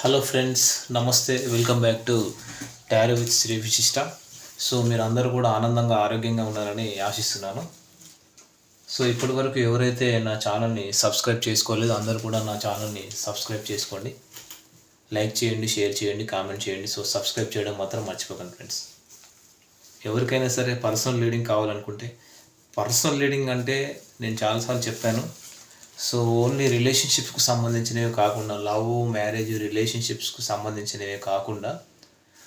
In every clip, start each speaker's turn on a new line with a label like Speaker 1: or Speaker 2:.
Speaker 1: Hello friends నమస్తే welcome back to tarot with Shri Vishishta so మీరు అందరూ కూడా ఆనందంగా ఆరోగ్యంగా ఉన్నారని ఆశిస్తున్నాను. సో ఇప్పటి వరకు ఎవరైతే నా ఛానల్ని సబ్స్క్రైబ్ చేసుకోలేదు అందరూ కూడా నా ఛానల్ని సబ్స్క్రైబ్ చేసుకోండి. లైక్ చేయండి షేర్ చేయండి కామెంట్ చేయండి. సో సబ్స్క్రైబ్ చేయడం మాత్రం మర్చిపోకండి ఫ్రెండ్స్ ఎవరికైనా సరే పర్సనల్ లీడింగ్ కావాలనుకుంటే పర్సనల్ లీడింగ్ అంటే నేను చాలాసార్లు చెప్పాను. సో ఓన్లీ రిలేషన్షిప్స్కు సంబంధించినవి కాకుండా లవ్ మ్యారేజ్ రిలేషన్షిప్స్కు సంబంధించినవి కాకుండా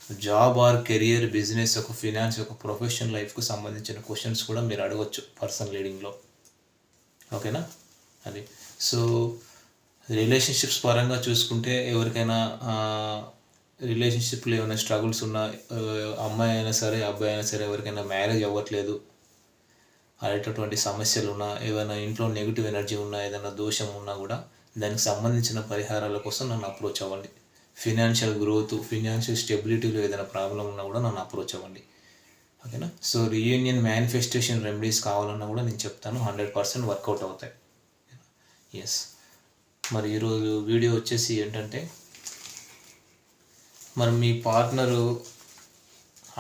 Speaker 1: జాబ్ ఆర్ కెరియర్ బిజినెస్ ఒక ఫినాన్స్ ఒక ప్రొఫెషనల్ లైఫ్కు సంబంధించిన క్వశ్చన్స్ కూడా మీరు అడగవచ్చు పర్సనల్ లీడింగ్లో ఓకేనా అది. సో రిలేషన్షిప్స్ పరంగా చూసుకుంటే ఎవరికైనా రిలేషన్షిప్లో ఏమైనా స్ట్రగుల్స్ ఉన్నా అమ్మాయి అయినా సరే అబ్బాయి అయినా సరే ఎవరికైనా మ్యారేజ్ అవ్వట్లేదు. అనేటటువంటి సమస్యలు ఉన్నా ఏదైనా ఇంట్లో నెగిటివ్ ఎనర్జీ ఉన్నా ఏదైనా దోషం ఉన్నా కూడా దానికి సంబంధించిన పరిహారాల కోసం నన్ను అప్రోచ్ అవ్వండి. ఫినాన్షియల్ గ్రోత్ ఫినాన్షియల్ స్టెబిలిటీలో ఏదైనా ప్రాబ్లం ఉన్నా కూడా నన్ను అప్రోచ్ అవ్వండి. ఓకేనా సో రీయూనియన్ మేనిఫెస్టేషన్ రెమెడీస్ కావాలన్నా కూడా నేను చెప్తాను. హండ్రెడ్ పర్సెంట్ వర్కౌట్ అవుతాయి. ఎస్ మరి ఈరోజు వీడియో వచ్చేసి ఏంటంటే మరి మీ పార్ట్నరు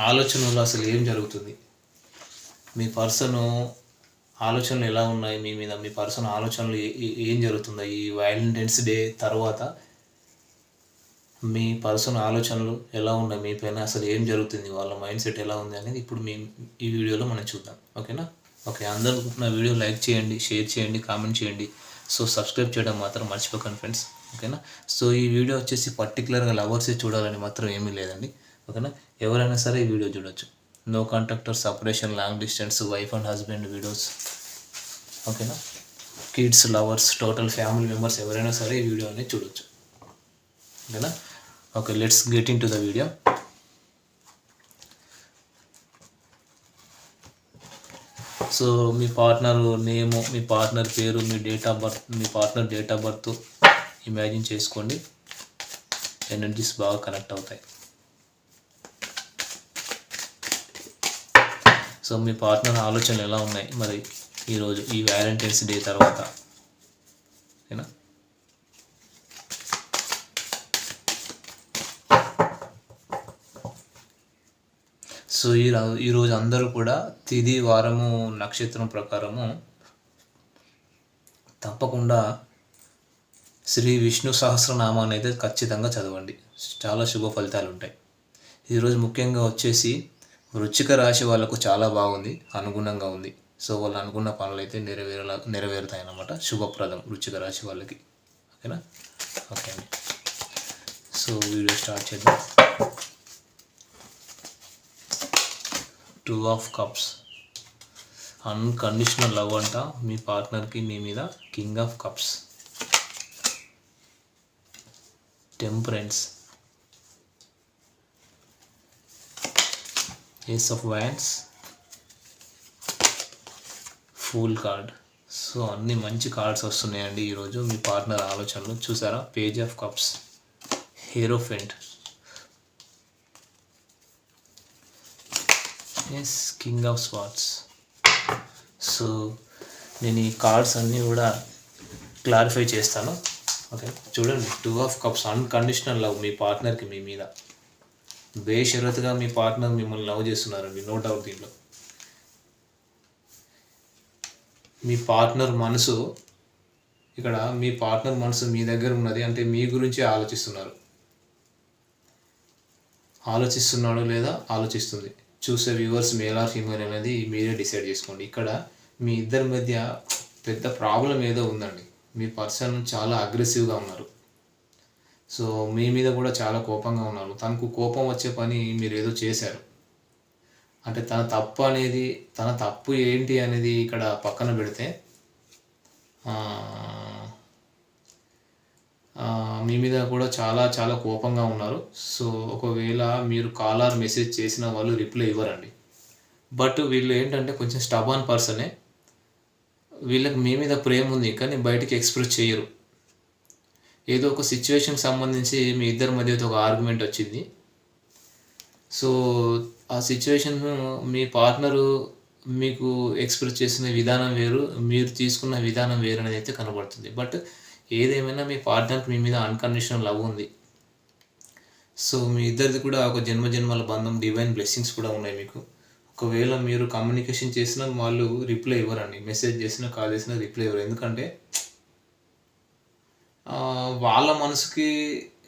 Speaker 1: ఆలోచనలో అసలు ఏం జరుగుతుంది? మీ పర్సన్ ఆలోచనలు ఎలా ఉన్నాయి? మీ మీద మీ పర్సన్ ఆలోచనలు ఏ- ఏం జరుగుతుందో ఈ వ్యాలంటైన్స్ డే తర్వాత మీ పర్సన్ ఆలోచనలు ఎలా ఉన్నాయి? మీ పైన అసలు ఏం జరుగుతుంది? వాళ్ళ మైండ్ సెట్ ఎలా ఉంది అనేది ఇప్పుడు మీ ఈ వీడియోలో మనం చూద్దాం. ఓకేనా? ఓకే అందరూ నా వీడియో లైక్ చేయండి షేర్ చేయండి కామెంట్ చేయండి. సో సబ్స్క్రైబ్ చేయడం మాత్రం మర్చిపోకండి ఫ్రెండ్స్. ఓకేనా? సో ఈ వీడియో వచ్చేసి పర్టికులర్గా లవర్సే చూడాలని మాత్రం ఏమీ లేదండి. ఓకేనా? ఎవరైనా సరే ఈ వీడియో చూడొచ్చు. No contact or separation long distance wife and husband videos ఓకేనా kids lovers total family members ఎవరైనా సరే ఈ వీడియో అనేది చూడొచ్చు. ఓకేనా okay let's get into the video so me partner name మీ పార్ట్నర్ పేరు మీ date of birth me partner date of birth imagine చేసుకోండి. ఎనర్జీస్ బాగా కనెక్ట్ అవుతాయి. సో మీ పార్ట్నర్ ఆలోచనలు ఎలా ఉన్నాయి? మరి ఈరోజు ఈ వ్యాలంటైన్స్ డే తర్వాత. ఓకేనా సో ఈ ఈరోజు అందరూ కూడా తిది వారము నక్షత్రం ప్రకారము తప్పకుండా శ్రీ విష్ణు సహస్రనామాన్ని అయితే ఖచ్చితంగా చదవండి. చాలా శుభ ఫలితాలు ఉంటాయి ఈరోజు ముఖ్యంగా వచ్చేసి వృచ్చిక రాశి వాళ్ళకు చాలా బాగుంది అనుగుణంగా ఉంది. సో వాళ్ళు అనుకున్న పనులు అయితే నెరవేరేలా నెరవేరుతాయి అన్నమాట శుభప్రదం వృచ్చిక రాశి వాళ్ళకి. ఓకేనా? ఓకే అండి. సో వీడియో స్టార్ట్ చేద్దాం. Two of cups. Unconditional love అంట మీ పార్ట్నర్కి మీ మీద king of cups. Temperance ace of wands. Fool card so అన్ని మంచి కార్డ్స్ వస్తున్నాయండి ఈరోజు. మీ పార్ట్నర్ ఆలోచనలు చూసారా? Page of cups hierophant ace king of swords so నేను ఈ కార్డ్స్ అన్నీ కూడా క్లారిఫై చేస్తాను. ఓకే చూడండి two of cups unconditional love మీ పార్ట్నర్కి మీ మీద. బేషరతుగా మీ పార్ట్నర్ మిమ్మల్ని లవ్ చేస్తున్నారండి నో డౌట్ దీంట్లో. మీ పార్ట్నర్ మనసు ఇక్కడ మీ పార్ట్నర్ మనసు మీ దగ్గర ఉన్నది అంటే మీ గురించి ఆలోచిస్తున్నారు. ఆలోచిస్తున్నాడు లేదా ఆలోచిస్తుంది? చూసే వ్యూవర్స్ మేల్ ఆర్ ఫీమేల్ అనేది మీరే డిసైడ్ చేసుకోండి. ఇక్కడ మీ ఇద్దరి మధ్య పెద్ద ప్రాబ్లం ఏదో ఉందండి. మీ పర్సన్ చాలా అగ్రెసివ్గా ఉన్నారు. సో మీ మీద కూడా చాలా కోపంగా ఉన్నారు. తనకు కోపం వచ్చే పని మీరు ఏదో చేశారు. అంటే తన తప్పు అనేది తన తప్పు ఏంటి అనేది ఇక్కడ పక్కన పెడితే మీ మీద కూడా చాలా చాలా కోపంగా ఉన్నారు. సో ఒకవేళ మీరు కాల్ ఆర్ మెసేజ్ చేసిన వాళ్ళు రిప్లై ఇవ్వరండి. బట్ వీళ్ళు ఏంటంటే కొంచెం స్టబాన్ పర్సనే. వీళ్ళకి మీ మీద ప్రేమ ఉంది కానీ బయటికి ఎక్స్ప్రెస్ చేయరు. ఏదో ఒక సిచ్యువేషన్కి సంబంధించి మీ ఇద్దరి మధ్య ఒక ఆర్గ్యుమెంట్ వచ్చింది. సో ఆ సిచ్యువేషన్ మీ పార్ట్నరు మీకు ఎక్స్ప్రెస్ చేసిన విధానం వేరు మీరు తీసుకున్న విధానం వేరు అనేది అయితే కనబడుతుంది. బట్ ఏదేమైనా మీ పార్ట్నర్కి మీ మీద అన్కండిషనల్ లవ్ ఉంది. సో మీ ఇద్దరిది కూడా ఒక జన్మ జన్మల బంధం డివైన్ బ్లెస్సింగ్స్ కూడా ఉన్నాయి మీకు. ఒకవేళ మీరు కమ్యూనికేషన్ చేసినా వాళ్ళు రిప్లై ఇవ్వరండి. మెసేజ్ చేసినా కాల్ చేసినా రిప్లై ఇవ్వరు. ఎందుకంటే వాళ్ళ మనసుకి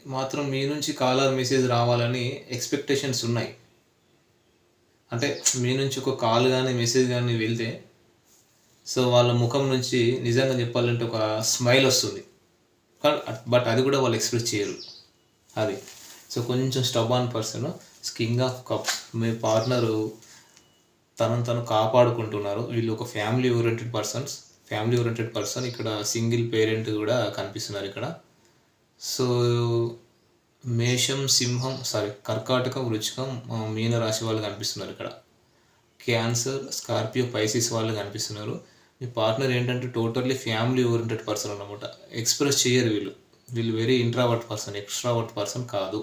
Speaker 1: మాత్రం మీ నుంచి కాలర్ మెసేజ్ రావాలని ఎక్స్పెక్టేషన్స్ ఉన్నాయి. అంటే మీ నుంచి ఒక కాల్ కానీ మెసేజ్ కానీ వెళ్తే సో వాళ్ళ ముఖం నుంచి నిజంగా చెప్పాలంటే ఒక స్మైల్ వస్తుంది. బట్ అది కూడా వాళ్ళు ఎక్స్ప్రెస్ చేయరు. అది. సో కొంచెం stubborn person king of cups me partner తనను తను కాపాడుకుంటున్నారు. వీళ్ళు ఒక family oriented persons family oriented person ఇక్కడ సింగిల్ పేరెంట్ కూడా కనిపిస్తున్నారు ఇక్కడ సో మేషం సింహం సారీ కర్కాటకం వృచ్చికం మీన రాశి వాళ్ళు కనిపిస్తున్నారు ఇక్కడ క్యాన్సర్ స్కార్పియో పైసిస్ వాళ్ళు కనిపిస్తున్నారు మీ పార్ట్నర్ ఏంటంటే టోటల్లీ ఫ్యామిలీ ఓరియంటెడ్ పర్సన్ అన్నమాట ఎక్స్ప్రెస్ చేయరు వీళ్ళు వీళ్ళు very introvert person extrovert person కాదు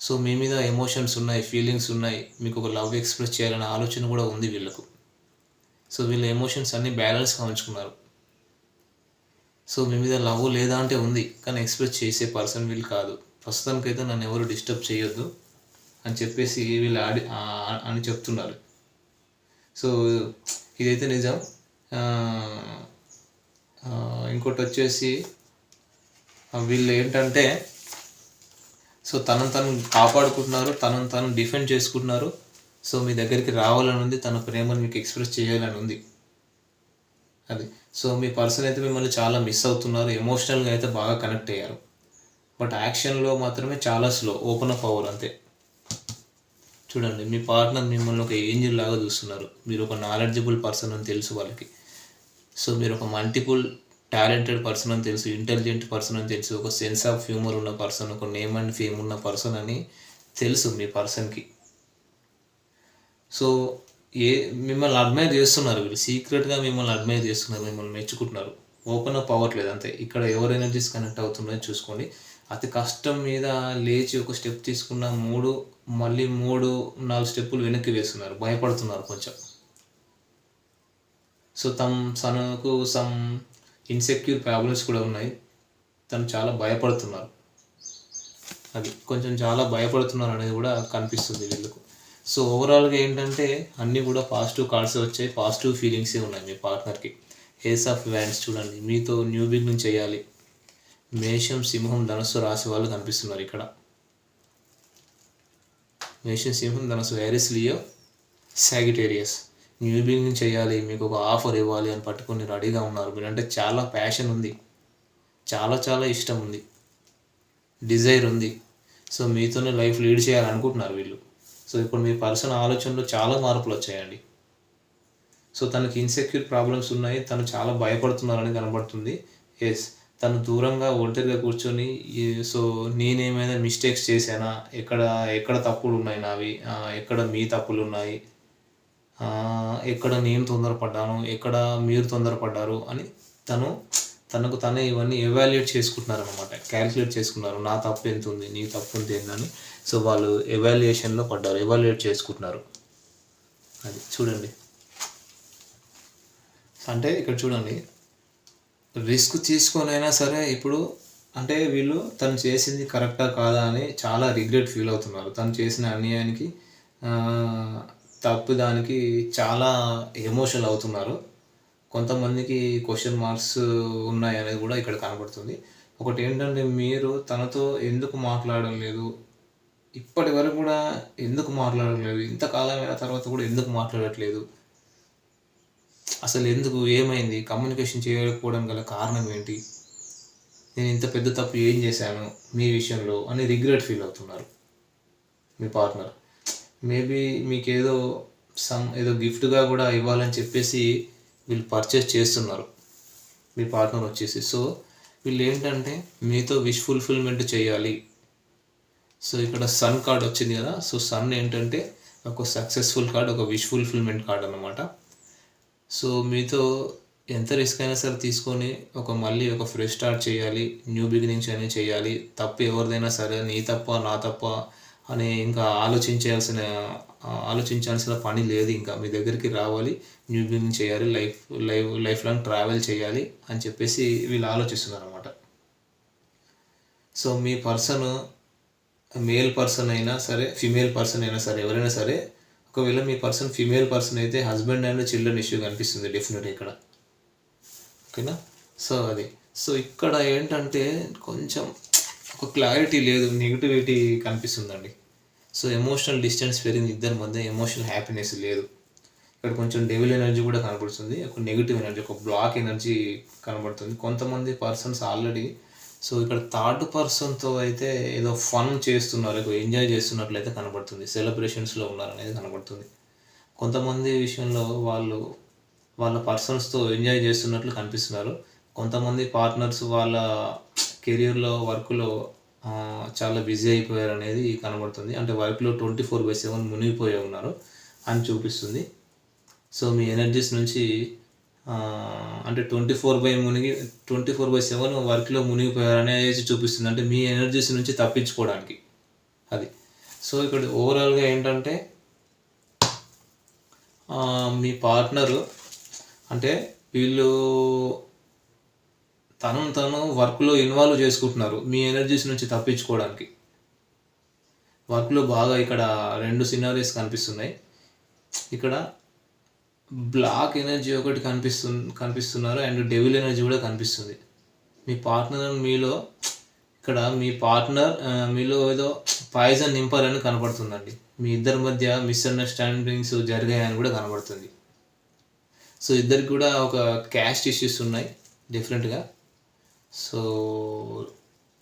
Speaker 1: సో మీ మీద ఎమోషన్స్ ఉన్నాయి ఫీలింగ్స్ ఉన్నాయి మీకు ఒక లవ్ ఎక్స్ప్రెస్ చేయాలనే ఆలోచన కూడా ఉంది వీళ్ళకు సో వీళ్ళ ఎమోషన్స్ అన్నీ బ్యాలెన్స్గా ఉంచుకున్నారు. సో మీ మీద లవ్ లేదా అంటే ఉంది కానీ ఎక్స్ప్రెస్ చేసే పర్సన్ వీళ్ళు కాదు. ప్రస్తుతానికైతే నన్ను ఎవరు డిస్టర్బ్ చేయొద్దు అని చెప్పేసి వీళ్ళు ఆడి అని చెప్తున్నారు. సో ఇదైతే నిజం. ఇంకోటి వచ్చేసి వీళ్ళు ఏంటంటే సో తనను తను కాపాడుకుంటున్నారు తనను తను డిఫెండ్ చేసుకుంటున్నారు. సో మీ దగ్గరికి రావాలని ఉంది తన ప్రేమను మీకు ఎక్స్ప్రెస్ చేయాలని ఉంది అది. సో మీ పర్సన్ అయితే మిమ్మల్ని చాలా మిస్ అవుతున్నారు ఎమోషనల్గా అయితే బాగా కనెక్ట్ అయ్యారు. బట్ యాక్షన్లో మాత్రమే చాలా స్లో ఓపెన్ అప్ అవ్వరు అంతే. చూడండి మీ పార్ట్నర్ మిమ్మల్ని ఒక ఏంజిల్ లాగా చూస్తున్నారు. మీరు ఒక నాలెడ్జబుల్ పర్సన్ అని తెలుసు వాళ్ళకి. సో మీరు ఒక మల్టిపుల్ టాలెంటెడ్ పర్సన్ అని తెలుసు ఇంటెలిజెంట్ పర్సన్ అని తెలుసు ఒక సెన్స్ ఆఫ్ హ్యూమర్ ఉన్న పర్సన్ ఒక నేమ్ అండ్ ఫేమ్ ఉన్న పర్సన్ అని తెలుసు మీ పర్సన్కి సో ఏ మిమ్మల్ని అడ్మైర్ చేస్తున్నారు వీళ్ళు. సీక్రెట్గా మిమ్మల్ని అడ్మైర్ చేస్తున్నారు మిమ్మల్ని మెచ్చుకుంటున్నారు. ఓపెన్ అప్ అవ్వట్లేదు అంతే. ఇక్కడ ఎవరు ఎనర్జీస్ కనెక్ట్ అవుతున్నాయో చూసుకోండి. అతి కష్టం మీద లేచి ఒక స్టెప్ తీసుకున్న మూడు మళ్ళీ మూడు నాలుగు స్టెప్పులు వెనక్కి వేస్తున్నారు. భయపడుతున్నారు కొంచెం. సో తమ్ తనకు సమ్ ఇన్సెక్యూర్ ప్రాబ్లమ్స్ కూడా ఉన్నాయి. తను చాలా భయపడుతున్నారు. అది కొంచెం చాలా భయపడుతున్నారు అనేది కూడా కనిపిస్తుంది వీళ్ళకు. సో ఓవరాల్గా ఏంటంటే అన్నీ కూడా పాజిటివ్ కార్డ్స్ వచ్చాయి పాజిటివ్ ఫీలింగ్సే ఉన్నాయి మీ పార్ట్నర్కి ఏస్ ఆఫ్ వ్యాండ్స్ చూడండి మీతో న్యూ బిగినింగ్ చేయాలి. మేషం సింహం ధనస్సు రాశి వాళ్ళు కనిపిస్తున్నారు ఇక్కడ. మేషం సింహం ధనస్సు Aries Leo Sagittarius new beginning చేయాలి మీకు ఒక ఆఫర్ ఇవ్వాలి అని పట్టుకొని రెడీగా ఉన్నారు. మీరంటే చాలా ప్యాషన్ ఉంది. చాలా చాలా ఇష్టం ఉంది. డిజైర్ ఉంది. సో మీతోనే లైఫ్ లీడ్ చేయాలనుకుంటున్నారు వీళ్ళు. సో ఇప్పుడు మీ పర్సన్ ఆలోచనలో చాలా మార్పులు వచ్చాయండి. సో తనకి ఇన్సెక్యూర్ ప్రాబ్లమ్స్ ఉన్నాయి తను చాలా భయపడుతున్నారని కనబడుతుంది. ఎస్ తను దూరంగా ఒంటరిగా కూర్చొని సో నేనేమైనా మిస్టేక్స్ చేశానా? ఎక్కడ ఎక్కడ తప్పులు ఉన్నాయి నావి? ఎక్కడ మీ తప్పులు ఉన్నాయి? ఎక్కడ నేను తొందరపడ్డాను? ఎక్కడ మీరు తొందరపడ్డారు? అని తను తనకు తనే ఇవన్నీ ఎవాల్యుయేట్ చేసుకుంటున్నారు అనమాట క్యాలిక్యులేట్ చేసుకున్నారు. నా తప్పు ఎంత ఉంది? నీ తప్పు ఎంత ఏందని. సో వాళ్ళు ఎవాల్యుయేషన్లో పడ్డారు ఎవాల్యుయేట్ చేసుకుంటున్నారు. అది చూడండి. అంటే ఇక్కడ చూడండి. రిస్క్ తీసుకొనైనా సరే ఇప్పుడు అంటే వీళ్ళు తను చేసింది కరెక్టా కాదా అని చాలా రిగ్రెట్ ఫీల్ అవుతున్నారు. తను చేసిన అన్యాయానికి తప్పు దానికి చాలా ఎమోషనల్ అవుతున్నారు. కొంతమందికి క్వశ్చన్ మార్క్స్ ఉన్నాయి అనేది కూడా ఇక్కడ కనబడుతుంది. ఒకటి ఏంటంటే మీరు తనతో ఎందుకు మాట్లాడడం లేదు? ఇప్పటి వరకు కూడా ఎందుకు మాట్లాడలేదు? ఇంతకాలం అయిన తర్వాత కూడా ఎందుకు మాట్లాడట్లేదు? అసలు ఎందుకు? ఏమైంది? కమ్యూనికేషన్ చేయకపోవడం గల కారణం ఏంటి? నేను ఇంత పెద్ద తప్పు ఏం చేశాను మీ విషయంలో అని రిగ్రెట్ ఫీల్ అవుతున్నారు మీ పార్ట్నర్. మేబీ మీకు ఏదో సమ్ ఏదో గిఫ్ట్గా కూడా ఇవ్వాలని చెప్పేసి వీళ్ళు పర్చేస్ చేస్తున్నారు. మీ పార్ట్నర్ వచ్చేసి. సో వీళ్ళు ఏంటంటే మీతో విష్ ఫుల్ఫిల్మెంట్ చేయాలి. సో ఇక్కడ సన్ కార్డ్ వచ్చింది కదా సో సన్ ఏంటంటే ఒక సక్సెస్ఫుల్ కార్డ్ ఒక విష్ ఫుల్ఫిల్మెంట్ కార్డ్ అనమాట సో మీతో ఎంత రిస్క్ అయినా సరే తీసుకొని ఒక మళ్ళీ ఒక ఫ్రెష్ స్టార్ట్ చేయాలి న్యూ బిగినింగ్స్ అనేవి చేయాలి తప్పు ఎవరిదైనా సరే నీ తప్ప నా తప్ప అని ఇంకా ఆలోచించాల్సిన ఆలోచించాల్సిన పని లేదు ఇంకా. మీ దగ్గరికి రావాలి న్యూ బిగినింగ్ చేయాలి life life life long travel చేయాలి అని చెప్పేసి వీళ్ళు ఆలోచిస్తున్నారు అనమాట సో మీ పర్సన్ మేల్ పర్సన్ అయినా సరే ఫిమేల్ పర్సన్ అయినా సరే ఎవరైనా సరే ఒకవేళ మీ పర్సన్ ఫిమేల్ పర్సన్ అయితే హస్బెండ్ అండ్ చిల్డ్రన్ ఇష్యూ కనిపిస్తుంది డెఫినెట్ ఇక్కడ. ఓకేనా? సో అది. సో ఇక్కడ ఏంటంటే కొంచెం ఒక క్లారిటీ లేదు నెగిటివిటీ కనిపిస్తుందండి. సో ఎమోషనల్ డిస్టెన్స్ పెరిగింది ఇద్దరి మధ్య ఎమోషనల్ హ్యాపీనెస్ లేదు. ఇక్కడ కొంచెం డెవిల్ ఎనర్జీ కూడా కనబడుతుంది ఒక నెగిటివ్ ఎనర్జీ ఒక బ్లాక్ ఎనర్జీ కనబడుతుంది. కొంతమంది పర్సన్స్ ఆల్రెడీ సో ఇక్కడ థర్డ్ పర్సన్తో అయితే ఏదో ఫన్ చేస్తున్నారు ఎక్కువ ఎంజాయ్ చేస్తున్నట్లయితే కనబడుతుంది. సెలబ్రేషన్స్లో ఉన్నారనేది కనబడుతుంది. కొంతమంది విషయంలో వాళ్ళు వాళ్ళ పర్సన్స్తో ఎంజాయ్ చేస్తున్నట్లు కనిపిస్తున్నారు. కొంతమంది పార్ట్నర్స్ వాళ్ళ కెరియర్లో వర్క్లో చాలా బిజీ అయిపోయారు అనేది కనబడుతుంది. అంటే వర్క్లో ట్వంటీ ఫోర్ బై సెవెన్ మునిగిపోయి ఉన్నారు అని చూపిస్తుంది. సో మీ ఎనర్జీస్ నుంచి అంటే ట్వంటీ ఫోర్ బై మునిగి ట్వంటీ ఫోర్ బై సెవెన్ వర్క్లో మునిగిపోయారనేసి చూపిస్తుంది. అంటే మీ ఎనర్జీస్ నుంచి తప్పించుకోవడానికి అది. సో ఇక్కడ ఓవరాల్గా ఏంటంటే మీ పార్ట్నరు అంటే వీళ్ళు తను తను వర్క్లో ఇన్వాల్వ్ చేసుకుంటున్నారు మీ ఎనర్జీస్ నుంచి తప్పించుకోవడానికి. వర్క్లో బాగా ఇక్కడ రెండు సినారీస్ కనిపిస్తున్నాయి. ఇక్కడ బ్లాక్ ఎనర్జీ ఒకటి కనిపిస్తు కనిపిస్తున్నారు అండ్ డెవిల్ ఎనర్జీ కూడా కనిపిస్తుంది. మీ పార్ట్నర్ మీలో ఇక్కడ మీ పార్ట్నర్ మీలో ఏదో పాయిజన్ నింపాలని కనపడుతుందండి. మీ ఇద్దరి మధ్య మిస్అండర్స్టాండింగ్స్ జరిగాయని కూడా కనబడుతుంది సో ఇద్దరికి కూడా ఒక క్యాస్ట్ ఇష్యూస్ ఉన్నాయి డిఫరెంట్గా. సో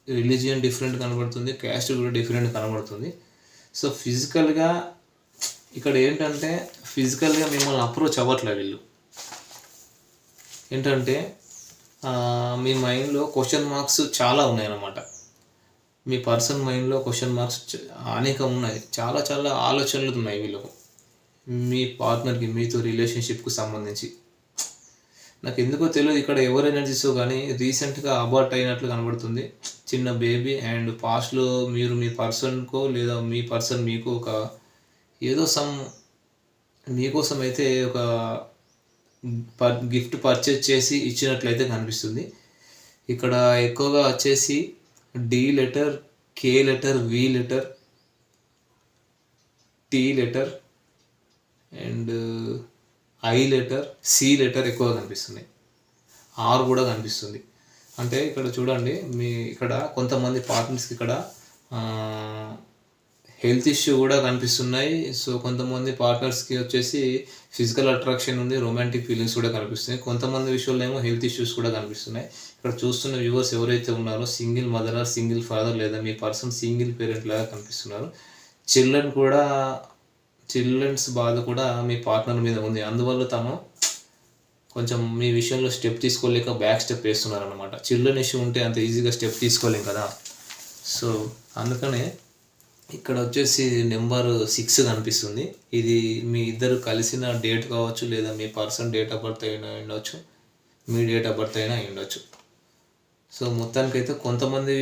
Speaker 1: రిలీజియన్ డిఫరెంట్ కనబడుతుంది క్యాస్ట్ కూడా డిఫరెంట్ కనబడుతుంది సో ఫిజికల్గా ఇక్కడ ఏంటంటే ఫిజికల్గా మిమ్మల్ని అప్రోచ్ అవ్వట్లే వీళ్ళు. ఏంటంటే మీ మైండ్లో క్వశ్చన్ మార్క్స్ చాలా ఉన్నాయన్నమాట. మీ పర్సన్ మైండ్లో క్వశ్చన్ మార్క్స్ అనేక అనేకం ఉన్నాయి. చాలా చాలా ఆలోచనలు ఉన్నాయి వీళ్ళకు. మీ పార్ట్నర్కి మీతో రిలేషన్షిప్కు సంబంధించి. నాకు ఎందుకో తెలియదు ఇక్కడ ఎవరు ఎనర్జీస్ కానీ రీసెంట్గా అబార్ట్ అయినట్లు కనబడుతుంది. చిన్న బేబీ అండ్ పాస్ట్లో మీరు మీ పర్సన్కో లేదా మీ పర్సన్ మీకు ఒక ఏదో సమ్ మీకోసం అయితే ఒక పర్ గిఫ్ట్ పర్చేజ్ చేసి ఇచ్చినట్లయితే కనిపిస్తుంది. ఇక్కడ ఎక్కువగా వచ్చేసి D letter K letter V letter T letter and I letter C letter ఎక్కువ కనిపిస్తున్నాయి. ఆర్ కూడా కనిపిస్తుంది. అంటే ఇక్కడ చూడండి మీ ఇక్కడ కొంతమంది పార్ట్నర్స్కి ఇక్కడ హెల్త్ ఇష్యూ కూడా కనిపిస్తున్నాయి. సో కొంతమంది పార్ట్నర్స్కి వచ్చేసి ఫిజికల్ అట్రాక్షన్ ఉంది రొమాంటిక్ ఫీలింగ్స్ కూడా కనిపిస్తున్నాయి. కొంతమంది విషయంలో ఏమో హెల్త్ ఇష్యూస్ కూడా కనిపిస్తున్నాయి. ఇక్కడ చూస్తున్న వ్యూవర్స్ ఎవరైతే ఉన్నారో single mother or single father లేదా మీ పర్సన్ సింగిల్ పేరెంట్ లాగా కనిపిస్తున్నారు. చిల్డ్రన్ కూడా చిల్డ్రన్స్ బాధ కూడా మీ పార్ట్నర్ మీద ఉంది. అందువల్ల తను కొంచెం మీ విషయంలో స్టెప్ తీసుకోలేక బ్యాక్ స్టెప్ వేస్తున్నారు అనమాట చిల్డ్రన్ ఇష్యూ ఉంటే అంత ఈజీగా స్టెప్ తీసుకోలేం కదా. సో అందుకనే ఇక్కడ వచ్చేసి నెంబర్ సిక్స్ కనిపిస్తుంది. ఇది మీ ఇద్దరు కలిసిన డేట్ కావచ్చు లేదా మీ పర్సన్ డేట్ ఆఫ్ బర్త్ అయినా ఉండొచ్చు మీ డేట్ ఆఫ్ బర్త్ అయినా ఉండొచ్చు. సో మొత్తానికైతే కొంతమంది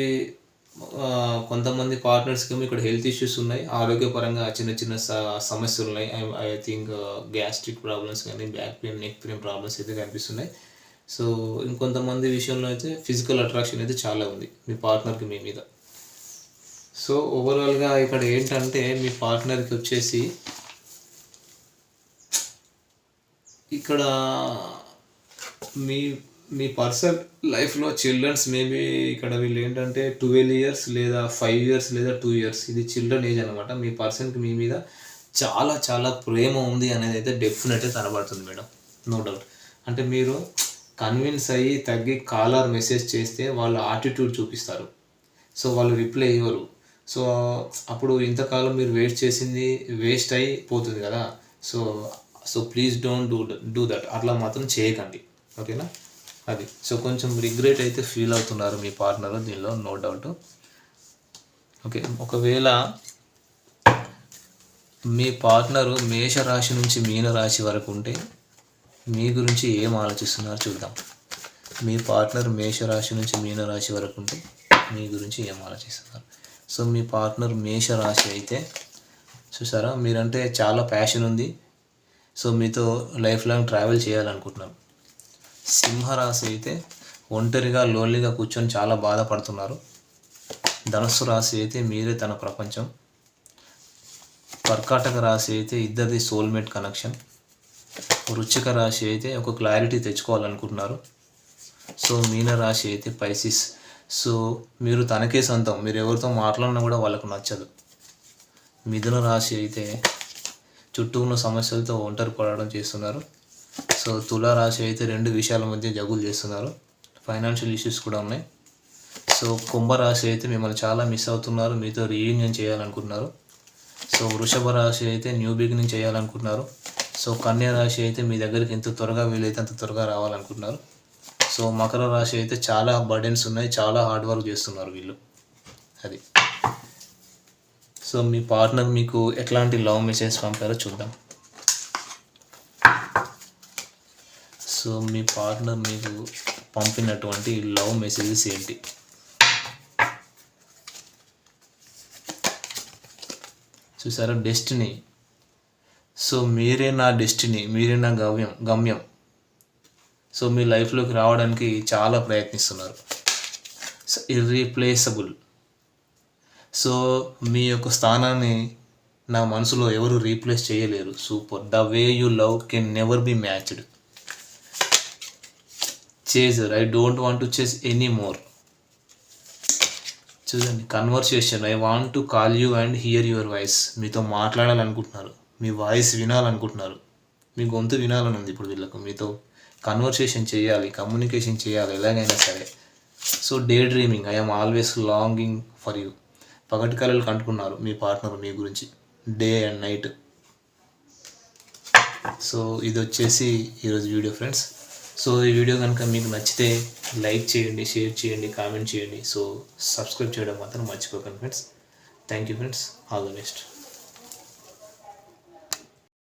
Speaker 1: కొంతమంది పార్ట్నర్స్కి ఏమో ఇక్కడ హెల్త్ ఇష్యూస్ ఉన్నాయి. ఆరోగ్యపరంగా చిన్న చిన్న సమస్యలు ఉన్నాయి. ఐ థింక్ గ్యాస్ట్రిక్ ప్రాబ్లమ్స్ కానీ back pain neck pain problems అయితే కనిపిస్తున్నాయి. సో ఇంకొంతమంది విషయంలో అయితే ఫిజికల్ అట్రాక్షన్ అయితే చాలా ఉంది. మీ పార్ట్నర్కి మీ మీద. సో ఓవరాల్గా ఇక్కడ ఏంటంటే మీ పార్ట్నర్కి వచ్చేసి ఇక్కడ మీ మీ పర్సన్ లైఫ్లో చిల్డ్రన్స్ మేబీ ఇక్కడ వీళ్ళు ఏంటంటే ట్వెల్వ్ ఇయర్స్ లేదా ఫైవ్ ఇయర్స్ లేదా టూ ఇయర్స్ ఇది చిల్డ్రన్ ఏజ్ అనమాట మీ పర్సన్కి మీ మీద చాలా చాలా ప్రేమ ఉంది అనేది అయితే డెఫినెట్గా కనబడుతుంది మేడం. నో డౌట్ అంటే మీరు కన్విన్స్ అయ్యి తగ్గి కాలర్ మెసేజ్ చేస్తే వాళ్ళు ఆటిట్యూడ్ చూపిస్తారు. సో వాళ్ళు రిప్లై ఇవ్వరు. సో అప్పుడు ఇంతకాలం మీరు వేస్ట్ చేసింది వేస్ట్ అయిపోతుంది కదా. So so please don't do do that అట్లా మాత్రం చేయకండి. ఓకేనా? అది. సో కొంచెం రిగ్రెట్ అయితే ఫీల్ అవుతున్నారు మీ పార్ట్నర్ దీనిలో నో డౌట్ ఓకే. ఒకవేళ మీ పార్ట్నరు మేషరాశి నుంచి మీన రాశి వరకు ఉంటే మీ గురించి ఏం ఆలోచిస్తున్నారో చూద్దాం. మీ పార్ట్నర్ మేషరాశి నుంచి మీన రాశి వరకు ఉంటే మీ గురించి ఏం ఆలోచిస్తున్నారు? సో మీ పార్ట్నర్ మేషరాశి అయితే చూసారా? మీరంటే చాలా ప్యాషన్ ఉంది. సో మీతో లైఫ్ లాంగ్ ట్రావెల్ చేయాలనుకుంటున్నారు సింహరాశి అయితే ఒంటరిగా లోన్లీగా కూర్చొని చాలా బాధపడుతున్నారు. ధనుస్సు రాశి అయితే మీరే తన ప్రపంచం. కర్కాటక రాశి అయితే ఇద్దరిది సోల్మేట్ కనెక్షన్ వృచ్చిక రాశి అయితే ఒక క్లారిటీ తెచ్చుకోవాలనుకుంటున్నారు. సో మీన రాశి అయితే పైసిస్ సో మీరు తనకే సొంతం. మీరు ఎవరితో మాట్లాడినా కూడా వాళ్ళకు నచ్చదు. మిథున రాశి అయితే చుట్టూ ఉన్న సమస్యలతో ఒంటరి పడడం చేస్తున్నారు. సో తులా రాశి అయితే రెండు విషయాల మధ్య జగులు చేస్తున్నారు. ఫైనాన్షియల్ ఇష్యూస్ కూడా ఉన్నాయి. సో కుంభరాశి అయితే మిమ్మల్ని చాలా మిస్ అవుతున్నారు. మీతో రీయూనియన్ చేయాలనుకుంటున్నారు. సో వృషభ రాశి అయితే న్యూ బిగినింగ్ చేయాలనుకుంటున్నారు. సో కన్యా రాశి అయితే మీ దగ్గరికి ఎంత త్వరగా వీలైతే అంత త్వరగా రావాలనుకుంటున్నారు. సో మకర రాశి అయితే చాలా బర్డెన్స్ ఉన్నాయి. చాలా హార్డ్ వర్క్ చేస్తున్నారు వీళ్ళు. అది. సో మీ పార్ట్నర్ మీకు ఎట్లాంటి లవ్ మెసేజ్ పంపారో చూద్దాం. సో మీ పార్ట్నర్ మీకు పంపినటువంటి లవ్ మెసేజెస్ ఏంటి? చూసారా? డెస్టినీ సో మీరే నా డెస్టినీ మీరే నా గవ్యం గమ్యం. సో మీ లైఫ్లోకి రావడానికి చాలా ప్రయత్నిస్తున్నారు. సో ఇర్రీప్లేసబుల్ సో మీ యొక్క స్థానాన్ని నా మనసులో ఎవరు రీప్లేస్ చేయలేరు. Super the way you love can never be matched chaser I don't want to chase anymore చూడండి conversation I want to call you and hear your voice మీతో మాట్లాడాలనుకుంటున్నారు. మీ వాయిస్ వినాలనుకుంటున్నారు. మీ గొంతు వినాలని ఉంది ఇప్పుడు వీళ్ళకు. మీతో కన్వర్సేషన్ చేయాలి కమ్యూనికేషన్ చేయాలి ఎలాగైనా సరే. So daydreaming I'm always longing for you పగటి కళలు కంటుకున్నారు మీ పార్ట్నర్ మీ గురించి. డే అండ్ నైట్ సో ఇది వచ్చేసి ఈరోజు వీడియో ఫ్రెండ్స్ సో ఈ వీడియో కనుక మీకు నచ్చితే లైక్ చేయండి షేర్ చేయండి కామెంట్ చేయండి. సో సబ్స్క్రైబ్ చేయడం మాత్రం మర్చిపోకండి friends thank you friends all the best